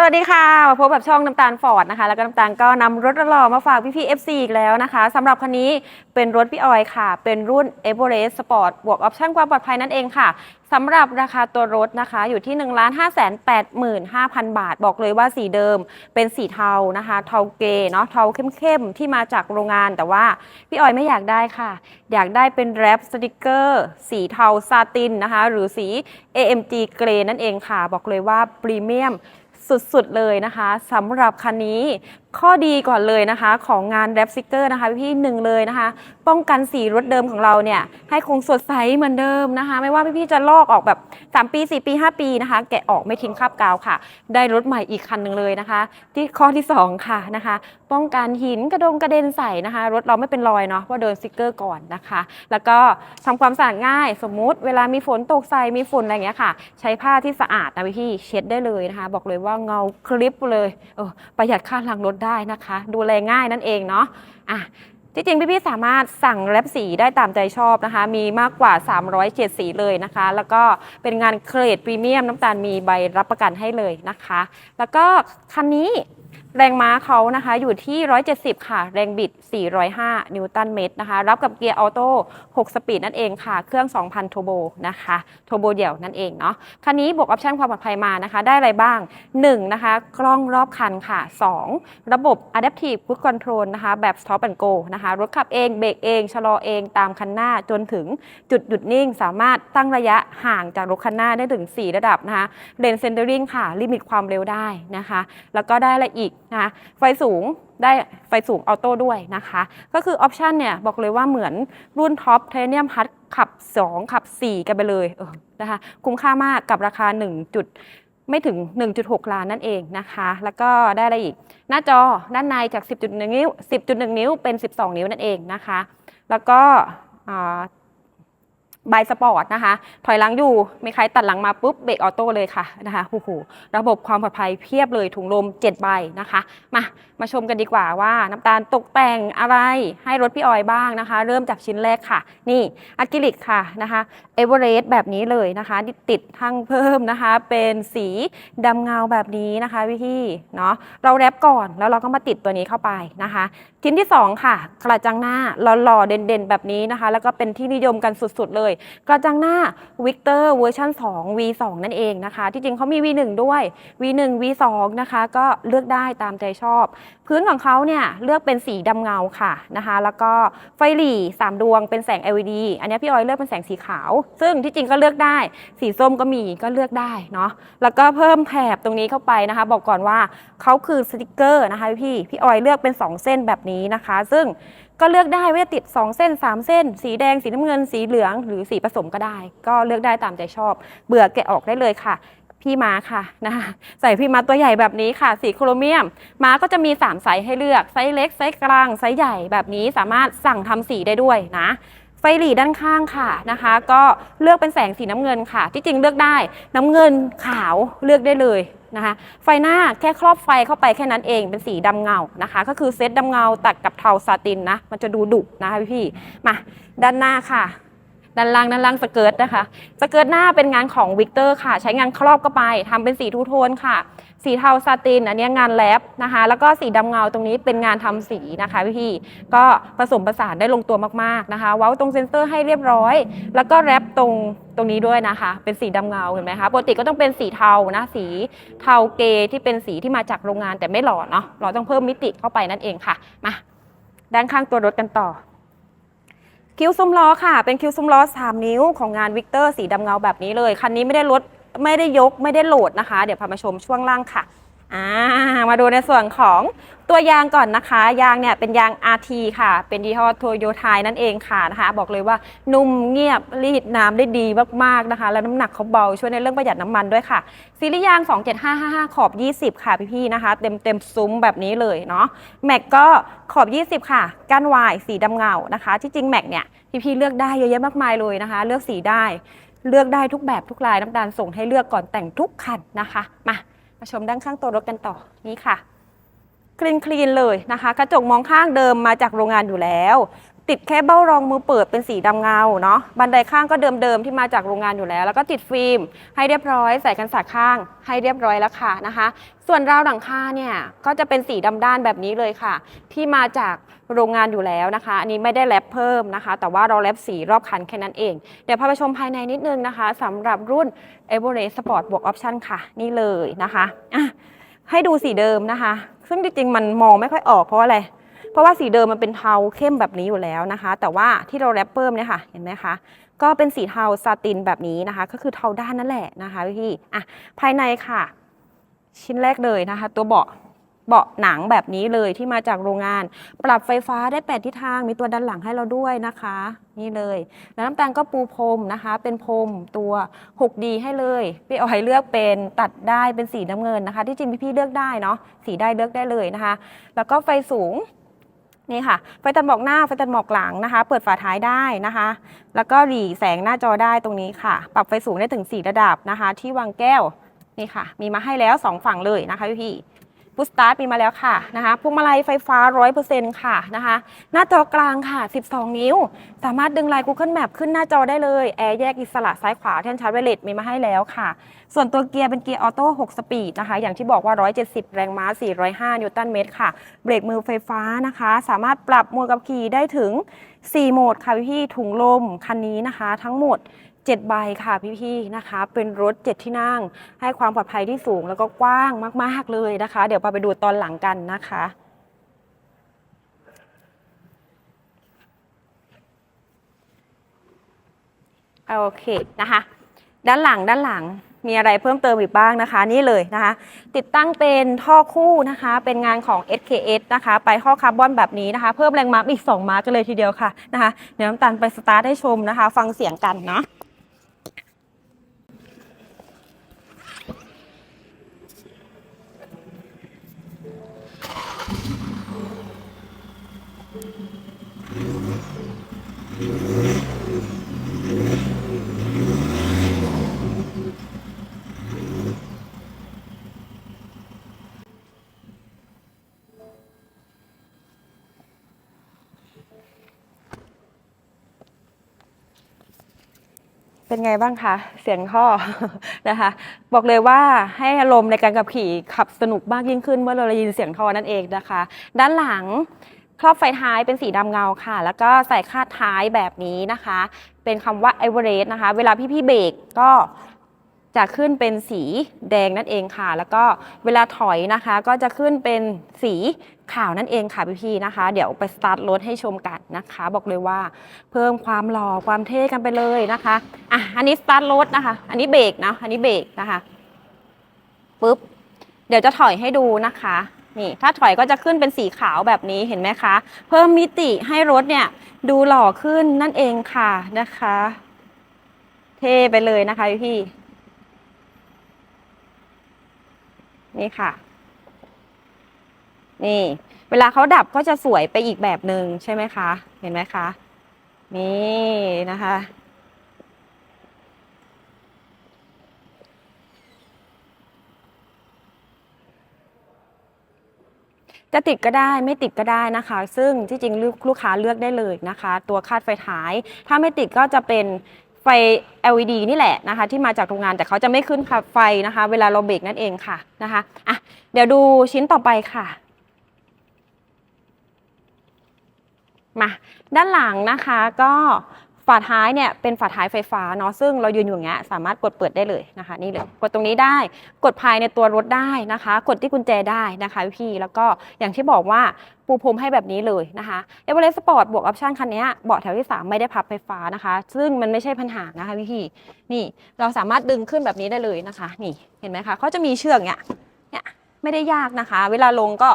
สวัสดีค่ะ มาพบกับช่องน้ำตาลฟอร์ดนะคะ แล้วก็น้ำตาลก็นำรถหล่อมาฝากพี่ๆ FC อีกแล้วนะคะสำหรับคันนี้เป็นรถพี่ออยค่ะ เป็นรุ่น e v e r e s t Sport บวกออปชั่นความปลอดภัยนั่นเองค่ะสำหรับราคาตัวรถนะคะอยู่ที่ 1 5 8 5 0 0 0 บาท บอกเลยว่าสีเดิมเป็นสีเทานะคะ เทาเกยเนาะเทาเข้มๆ ที่มาจากโรงงานแต่ว่าพี่ออยไม่อยากได้ค่ะ อยากได้เป็นแรปสติกเกอร์สีเทาซาตินนะคะ หรือสี AMG เกรนั่นเองค่ะ บอกเลยว่าพรีเมียม สุดๆเลยนะคะสำหรับคันนี้ข้อดีก่อนเลยนะคะ ของงานแรปซิกเกอร์นะคะพี่ๆหนึ่งเลยนะคะ ป้องกันสีรถเดิมของเราเนี่ยให้คงสดใสเหมือนเดิมนะคะ ไม่ว่าพี่ๆจะลอกออกแบบ 3 ปี 4 ปี 5 ปีนะคะ แกะออกไม่ทิ้งคราบกาวค่ะ ได้รถใหม่อีกคันหนึ่งเลยนะคะ ที่ข้อที่ 2 ค่ะนะคะ ป้องกันหินกระดงกระเด็นใส่นะคะ รถเราไม่เป็นรอยเนาะว่าโดนสติกเกอร์ก่อนนะคะ แล้วก็ทำความสะอาดง่าย สมมุติเวลามีฝนตกใส่มีฝุ่นอะไรอย่างเงี้ยค่ะ ใช้ผ้าที่สะอาดนะพี่ๆเช็ดได้เลยนะคะ บอกเลยว่าเงาคลิปเลยเออประหยัดค่าล้างรถได้นะคะ ดูแลง่ายนั่นเองเนาะอะที่จริงพี่ๆสามารถสั่งแรปสีได้ตามใจชอบนะคะ มีมากกว่า 307สีเลยนะคะ แล้วก็เป็นงานเกรดพรีเมียมน้ำตาลมีใบรับประกันให้เลยนะคะ แล้วก็คันนี้แรงม้าเขานะคะอยู่ที่ 170 ค่ะ แรงบิด 405 นิวตันเมตรนะคะ รับกับเกียร์ออโต้ 6 สปีดนั่นเองค่ะ เครื่อง 2,000 โทโบนะคะ โทโบเดี่ยวนั่นเองเนาะ คันนี้บวกออปชั่นความปลอดภัยมานะคะ ได้อะไรบ้าง 1 นะคะ กล้องรอบคันค่ะ 2 ระบบ Adaptive Cruise Control นะคะ แบบ Stop and Go นะคะ รถขับเอง เบรกเอง ชะลอเอง ตามคันหน้า จนถึงจุดหยุดนิ่ง สามารถตั้งระยะห่างจากรถคันหน้าได้ถึง 4 ระดับนะคะเลนเซนเดอริงค่ะ ลิมิตความเร็วได้นะคะ แล้วก็ได้อะไรอีกนะไฟสูงได้ไฟสูงออโต้ด้วยนะคะ ก็คือออปชันเนี่ยบอกเลยว่าเหมือนรุ่นท็อปเทเนียมฮัทขับ 2 ขับ 4 กันไปเลยเออนะคะคุ้มค่ามากกับราคา 1 จุดไม่ถึง 1.6 ล้านนั่นเองนะคะ แล้วก็ได้อะไรอีก หน้าจอด้านในจาก 10.1 นิ้ว 10.1 นิ้วเป็น 12 นิ้วนั่นเองนะคะ แล้วก็ บายสปอร์ตนะคะ ถอยหลังอยู่มีใครตัดหลังมาปุ๊บเบรกออโต้เลยค่ะนะคะโอ้โหระบบความปลอดภัยเพียบเลยถุงลม 7 ใบนะคะ มา มาชมกันดีกว่าว่าน้ำตาลตกแต่งอะไรให้รถพี่ออยบ้างนะคะ เริ่มจากชิ้นแรกค่ะ นี่อะคริลิกค่ะนะคะเอเวอเรสต์แบบนี้เลยนะคะ ติดทั้งเพิ่มนะคะ เป็นสีดำเงาแบบนี้นะคะพี่ที่เนาะเราแรปก่อนแล้วเราก็มาติดตัวนี้เข้าไปนะคะ ชิ้นที่ 2 ค่ะ กระจังหน้าหล่อๆเด่นๆ แบบนี้นะคะ แล้วก็เป็นที่นิยมกันสุดๆเลย กระจังหน้าวิกเตอร์เวอร์ชัน2 V2 นั่นเองนะคะ ที่จริงเขามี V1 ด้วย V1 V2 นะคะ ก็เลือกได้ตามใจชอบพื้นของเขาเนี่ยเลือกเป็นสีดำเงาค่ะนะคะ แล้วก็ไฟหลี3ดวงเป็นแสง LED อันนี้พี่ออยเลือกเป็นแสงสีขาว ซึ่งที่จริงก็เลือกได้ สีส้มก็มีก็เลือกได้เนาะแล้วก็เพิ่มแถบตรงนี้เข้าไปนะคะ บอกก่อนว่าเขาคือสติกเกอร์นะคะพี่พี่ออยเลือกเป็น 2 เส้นแบบนี้นะคะ ซึ่งก็เลือกได้ว่าจะติด 2 เส้น 3 เส้น สีแดงสีน้ำเงินสีเหลือง หรือสีผสมก็ได้ ก็เลือกได้ตามใจชอบ เบื่อแกะออกได้เลยค่ะ พี่ม้าค่ะนะคะใส่พี่ม้าตัวใหญ่แบบนี้ค่ะ สีโครเมียม ม้าก็จะมี 3 ไซส์ให้เลือก ไซส์เล็ก ไซส์กลาง ไซส์ใหญ่แบบนี้สามารถสั่งทำสีได้ด้วยนะไฟหลีด้านข้างค่ะนะคะ ก็เลือกเป็นแสงสีน้ำเงินค่ะ ที่จริงเลือกได้น้ำเงินขาวเลือกได้เลยนะคะ ไฟหน้าแค่ครอบไฟเข้าไปแค่นั้นเองเป็นสีดำเงานะคะ ก็คือเซตดำเงาตัดกับเทาซาตินนะ มันจะดูดุนะคะพี่ๆมาด้านหน้าค่ะ ด้านล่างด้านล่างสเกิร์ตนะคะสเกิร์ตหน้าเป็นงานของวิกเตอร์ค่ะ ใช้งานครอบเข้าไปทำเป็นสีทูโทนค่ะ สีเทาซาตินอันนี้งานแลบนะคะ แล้วก็สีดำเงาตรงนี้เป็นงานทำสีนะคะพี่ก็ผสมผสานได้ลงตัวมากๆนะคะ เว้าตรงเซนเซอร์ให้เรียบร้อย แล้วก็แรปตรงตรงนี้ด้วยนะคะ เป็นสีดำเงาเห็นไหมคะปกติก็ต้องเป็นสีเทานะสีเทาเกที่เป็นสีที่มาจากโรงงานแต่ไม่หล่อเนาะเราต้องเพิ่มมิติเข้าไปนั่นเองค่ะมาด้านข้างตัวรถกันต่อ คิ้วซุ้มล้อค่ะ เป็นคิ้วซุ้มล้อ 3 นิ้วของงานวิกเตอร์สีดำเงาแบบนี้เลย คันนี้ไม่ได้ลดไม่ได้ยกไม่ได้โหลดนะคะ เดี๋ยวพามาชมช่วงล่างค่ะ อ่ามาดูในส่วนของตัวยางก่อนนะคะ ยางเนี่ยเป็นยาง RT ค่ะ เป็นยี่ห้อโตโยไทยนั่นเองค่ะนะคะ บอกเลยว่านุ่มเงียบรีดน้ำได้ดีมากๆนะคะ แล้วน้ำหนักเขาเบาช่วยในเรื่องประหยัดน้ำมันด้วยค่ะซีรีส์ยาง 27555 ขอบ 20 ค่ะพี่ๆนะคะ เต็มเต็มซุ้มแบบนี้เลยเนาะแม็กก็ขอบ 20 ค่ะก้านวายสีดำเงานะคะ ที่จริงแม็กเนี่ยพี่ๆเลือกได้เยอะแยะมากมายเลยนะคะ เลือกสีได้เลือกได้ทุกแบบทุกลายน้ำตาลส่งให้เลือกก่อนแต่งทุกคันนะคะมา มาชมด้านข้างตัวรถกันต่อนี่ค่ะคลีนคลีนเลยนะคะ กระจกมองข้างเดิมมาจากโรงงานอยู่แล้ว ติดแค่เบ้ารองมือเปิดเป็นสีดำเงาเนาะบันไดข้างก็เดิมๆที่มาจากโรงงานอยู่แล้ว แล้วก็ติดฟิล์มให้เรียบร้อยใส่กันสาดข้างให้เรียบร้อยแล้วค่ะนะคะ ส่วนราวหลังคาเนี่ยก็จะเป็นสีดำด้านแบบนี้เลยค่ะ ที่มาจากโรงงานอยู่แล้วนะคะ อันนี้ไม่ได้แรปเพิ่มนะคะ แต่ว่าเราแรปสีรอบคันแค่นั้นเอง เดี๋ยวพาไปชมภายในนิดนึงนะคะสำหรับรุ่น e v e r e s t Sport บวกออปชั่นค่ะ นี่เลยนะคะอะให้ดูสีเดิมนะคะ ซึ่งจริงๆมันมองไม่ค่อยออกเพราะอะไร ราะว่าสีเดิมมันเป็นเทาเข้มแบบนี้อยู่แล้วนะคะ แต่ว่าที่เราแรปเพิ่มเนี่ยค่ะ เห็นไหมคะ ก็เป็นสีเทาซาตินแบบนี้นะคะ ก็คือเทาด้านนั่นแหละนะคะพี่อะภายในค่ะ ชิ้นแรกเลยนะคะ ตัวเบาะเบาะหนังแบบนี้เลยที่มาจากโรงงาน ปรับไฟฟ้าได้แปดทิศทางมีตัวดันหลังให้เราด้วยนะคะ นี่เลย แล้วน้ำตาลก็ปูพรมนะคะ เป็นพรมตัว 6D ให้เลยพี่ออยเลือกเป็นตัดได้เป็นสีน้ำเงินนะคะ ที่จริงพี่ๆเลือกได้เนาะสีได้เลือกได้เลยนะคะ แล้วก็ไฟสูง นี่ค่ะ ไฟตัดหมอกหน้า ไฟตัดหมอกหลังนะคะ เปิดฝาท้ายได้นะคะ แล้วก็หลีแสงหน้าจอได้ตรงนี้ค่ะ ปรับไฟสูงได้ถึง 4 ระดับนะคะ ที่วางแก้ว นี่ค่ะ มีมาให้แล้ว 2 ฝั่งเลยนะคะพี่ ๆพุสตาร์ทมีมาแล้วค่ะนะคะพวงมาลัยไฟฟ้า 100%ค่ะนะคะ หน้าจอกลางค่ะ 12 นิ้ว สามารถดึงไลน์ Google Map ขึ้นหน้าจอได้เลย แอร์แยกอิสระซ้ายขวาแท่นชาร์จไวเลสมีมาให้แล้วค่ะ ส่วนตัวเกียร์เป็นเกียร์ออโต้ 6 สปีดนะคะ อย่างที่บอกว่า 170 แรงม้า 405 นิวตันเมตรค่ะ เบรกมือไฟฟ้านะคะ สามารถปรับโหมดกับขี่ได้ถึง 4 โหมดค่ะพี่ถุงลมคันนี้นะคะ ทั้งหมด 7 ใบค่ะพี่ๆนะคะ เป็นรถ 7 ที่นั่ง ให้ความปลอดภัยที่สูงแล้วก็กว้างมาก ๆ เลยนะคะ เดี๋ยวไปดูตอนหลังกันนะคะโอเคนะคะ ด้านหลังด้านหลังมีอะไรเพิ่มเติมอีกบ้างนะคะ นี่เลยนะคะ ติดตั้งเป็นท่อคู่นะคะ เป็นงานของ SKS นะคะ ไปท่อคาร์บอนแบบนี้นะคะ เพิ่มแรงม้าอีก 2 ม้ากันเลยทีเดียวค่ะนะคะ เดี๋ยวน้ำตาลไปสตาร์ทให้ชมนะคะ ฟังเสียงกันเนาะ เป็นไงบ้างคะเสียงท่อนะคะ บอกเลยว่าให้อารมณ์ในการขับขี่ขับสนุกมากยิ่งขึ้นเมื่อเราได้ยินเสียงท่อนั่นเองนะคะ ด้านหลังครอบไฟท้ายเป็นสีดำเงาค่ะ แล้วก็ใส่คาดท้ายแบบนี้นะคะ เป็นคำว่า e v e r e s t นะคะ เวลาพี่ๆเบรกก็จะขึ้นเป็นสีแดงนั่นเองค่ะ แล้วก็เวลาถอยนะคะ ก็จะขึ้นเป็นสี ข่าวนั่นเองค่ะพี่ๆนะคะ เดี๋ยวไปสตาร์ทรถให้ชมกันนะคะ บอกเลยว่าเพิ่มความหล่อความเท่กันไปเลยนะคะอะอันนี้สตาร์ทรถนะคะ อันนี้เบรกนะอันนี้เบรกนะคะปุ๊บเดี๋ยวจะถอยให้ดูนะคะนี่ถ้าถอยก็จะขึ้นเป็นสีขาวแบบนี้เห็นไหมคะ เพิ่มมิติให้รถเนี่ยดูหล่อขึ้นนั่นเองค่ะนะคะ เท่ไปเลยนะคะพี่นี่ค่ะ นี่ เวลาเขาดับก็จะสวยไปอีกแบบหนึ่งใช่ไหมคะ เห็นไหมคะ นี่นะคะ จะติดก็ได้ไม่ติดก็ได้นะคะ ซึ่งที่จริงลูกลูกค้าเลือกได้เลยนะคะ ตัวคาดไฟท้าย ถ้าไม่ติดก็จะเป็นไฟ LED นี่แหละนะคะ ที่มาจากโรงงานแต่เขาจะไม่ขึ้นค่ะไฟนะคะ เวลาเราเบรกนั่นเองค่ะนะคะอะเดี๋ยวดูชิ้นต่อไปค่ะ มาด้านหลังนะคะก็ฝาท้ายเนี่ยเป็นฝาท้ายไฟฟ้าเนาะซึ่งเรายืนอยู่อย่างเงี้ยสามารถกดเปิดได้เลยนะคะ นี่เลยกดตรงนี้ได้กดภายในตัวรถได้นะคะ กดที่กุญแจได้นะคะพี่แล้วก็อย่างที่บอกว่าปูพรมให้แบบนี้เลยนะคะเอเวอเรสต์สปอร์ตบวกออปชั่นคันนี้เบาะแถวที่ 3 ไม่ได้พับไฟฟ้านะคะ ซึ่งมันไม่ใช่ปัญหานะคะพี่นี่เราสามารถดึงขึ้นแบบนี้ได้เลยนะคะ นี่เห็นไหมคะเขาจะมีเชือกเนี่ยเนี่ยไม่ได้ยากนะคะ เวลาลงก็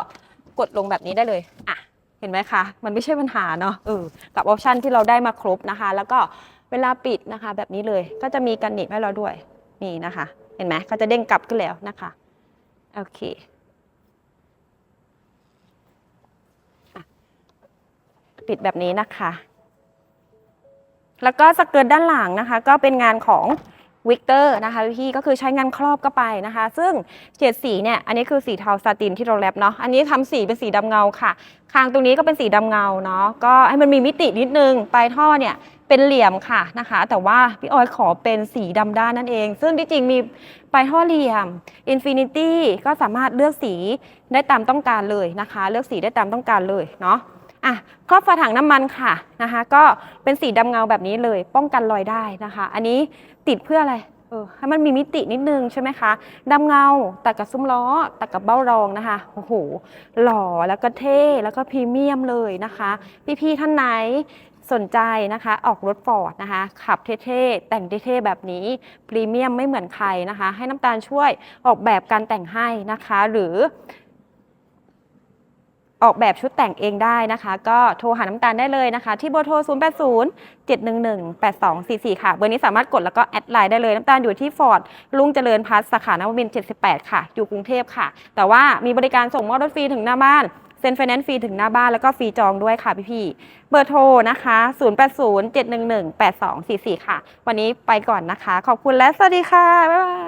กดลงแบบนี้ได้เลยอะ เห็นไหมคะ มันไม่ใช่ปัญหาเนาะเออกับออปชันที่เราได้มาครบนะคะ แล้วก็เวลาปิดนะคะ แบบนี้เลยก็จะมีกันหนีบให้เราด้วยนี่นะคะ เห็นไหมก็จะเด้งกลับขึ้นแล้วนะคะโอเคปิดแบบนี้นะคะ แล้วก็สเกิร์ตด้านหลังนะคะ ก็เป็นงานของ วิกเตอร์นะคะพี่ก็คือใช้งานครอบก็ไปนะคะ ซึ่งเฉดสีเนี่ยอันนี้คือสีเทาซาตินที่เราแรปเนาะอันนี้ทำสีเป็นสีดำเงาค่ะ คางตรงนี้ก็เป็นสีดำเงาเนาะก็ให้มันมีมิตินิดนึงปลายท่อเนี่ยเป็นเหลี่ยมค่ะนะคะ แต่ว่าพี่ออยขอเป็นสีดำด้านนั่นเอง ซึ่งที่จริงมีปลายท่อเหลี่ยม Infinity ก็สามารถเลือกสีได้ตามต้องการเลยนะคะ เลือกสีได้ตามต้องการเลยเนาะ อะครอบฝาถังน้ำมันค่ะนะคะ ก็เป็นสีดำเงาแบบนี้เลย ป้องกันรอยได้นะคะ อันนี้ติดเพื่ออะไรเออให้มันมีมิตินิดนึงใช่ไหมคะดำเงาตัดกับซุ้มล้อตัดกับเบ้ารองนะคะโอ้โหหล่อแล้วก็เท่แล้วก็พรีเมียมเลยนะคะ พี่ๆท่านไหนสนใจนะคะ ออกรถฟอร์ดนะคะ ขับเท่ๆ แต่งเท่ๆ แบบนี้พรีเมียมไม่เหมือนใครนะคะ ให้น้ำตาลช่วยออกแบบการแต่งให้นะคะ หรือ ออกแบบชุดแต่งเองได้นะคะ ก็โทรหาน้ำตาลได้เลยนะคะ ที่เบอร์โทร 0 8 0 7 1 1 8 2 4 4 ค่ะ เบอร์นี้สามารถกดแล้วก็แอดไลน์ได้เลยน้ำตาลอยู่ที่ฟอร์ดลุงเจริญพัฒน์สาขานวมินทร์78 ค่ะ อยู่กรุงเทพค่ะ แต่ว่ามีบริการส่งมอบรถฟรีถึงหน้าบ้านเซ็นไฟแนนซ์ฟรีถึงหน้าบ้านแล้วก็ฟรีจองด้วยค่ะพี่ๆเบอร์โทรนะคะ 0 8 0 7 1 1 8 2 4 4 ค่ะ วันนี้ไปก่อนนะคะ ขอบคุณและสวัสดีค่ะ บ๊ายบาย